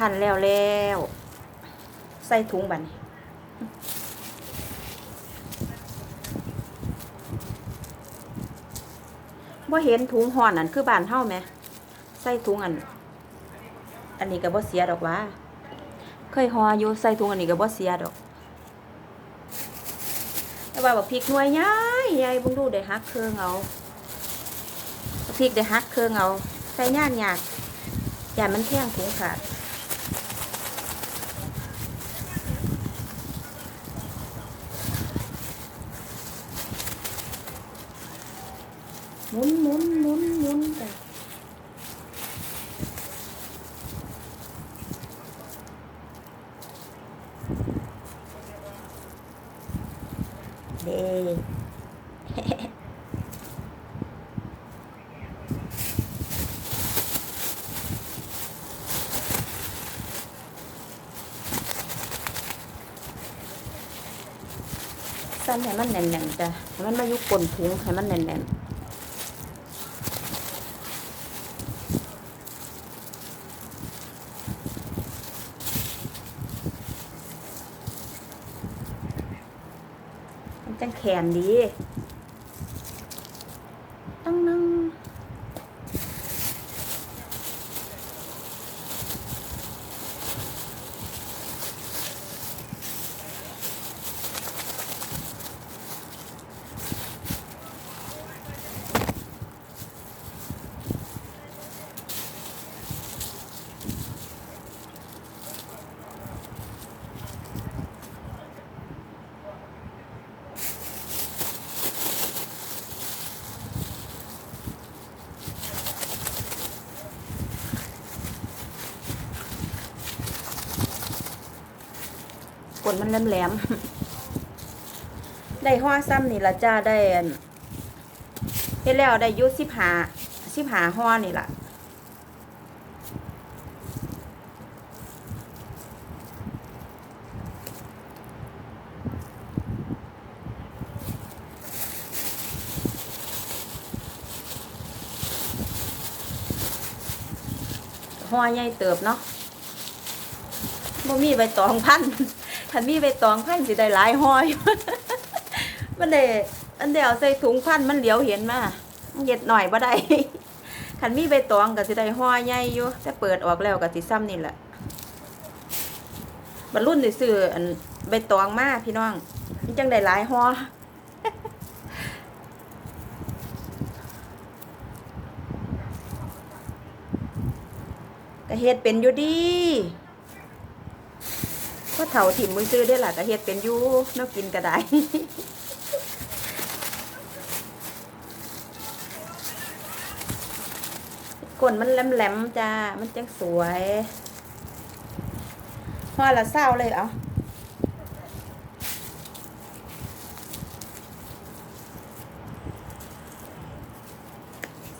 ขันแล้วแล้ว ใส่ถุงบันว่าเห็นถุงห่อนอันคือบานเฮาไหมใส่ถุงอัน อันนี้ก็บ่เสียดอกว่า เคยห่ออยู่ใส่ถุงอันนี้ก็บ่เสียดอกแต่ว่าบักพริกหน่วยใหญ่ใหญ่เบิ่งดูได้ฮักเครื่องเอาพริกได้ฮักเครื่องเอาใส่ย่านยากอย่ามันแท่งถุงขาด หมุนหมุนหมุนหมุนไปเด้สั้นให้มันแน่นๆจ้ะให้มันมายู่ก้นถุงให้มันแน่นๆ จังแขนดีตั้งนั่ง ก้นมันแหลมๆได้ห่อซ้ำนี่ละจ้าได้เฮ็ดแล้วได้ยุสิบหาสิบหาห่อนี่ล่ะห่อใหญ่เติบเนาะบ่มีใบตองพัน ถ้ามีใบตองพันสิได้หลายห่อยมันได้อันเดียวใส่ถุงพันมันเหลียวเห็นมามันเย็ดหน่อยบ่ได้คันมีใบตองก็สิได้ห่อใหญ่อยู่แต่เปิดออกแล้วก็สิซ้ำนี่แหละบรรลุนได้ซื้ออันใบตองมาพี่น้องมันจังได้หลายห่อก็เฮ็ดเป็นอยู่ดี ก็เฒ่าถิ่มมือซื้อได้อล่ะก็เฮ็ดเป็นยู่เนากินก็ได้ก้นมันแหลมๆจ้า มันจังสวยห่อละเศร้าเลยเอา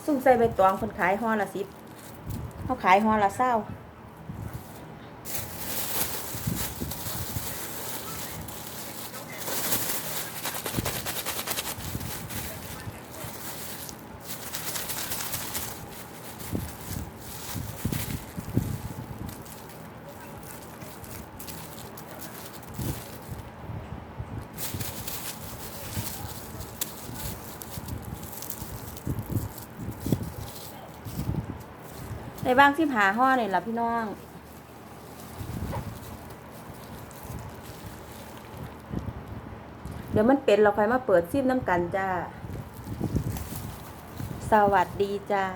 ซุ่มใส่ใบตองคนขายห่อละสิบเขาขายห่อละเศร้า ในบ้างที่ผาห่อเนี่ยล่ะพี่น้องเดี๋ยวมันเป็นเราค่อยมาเปิดซิมน้ำกันจ้า สวัสดีจ้า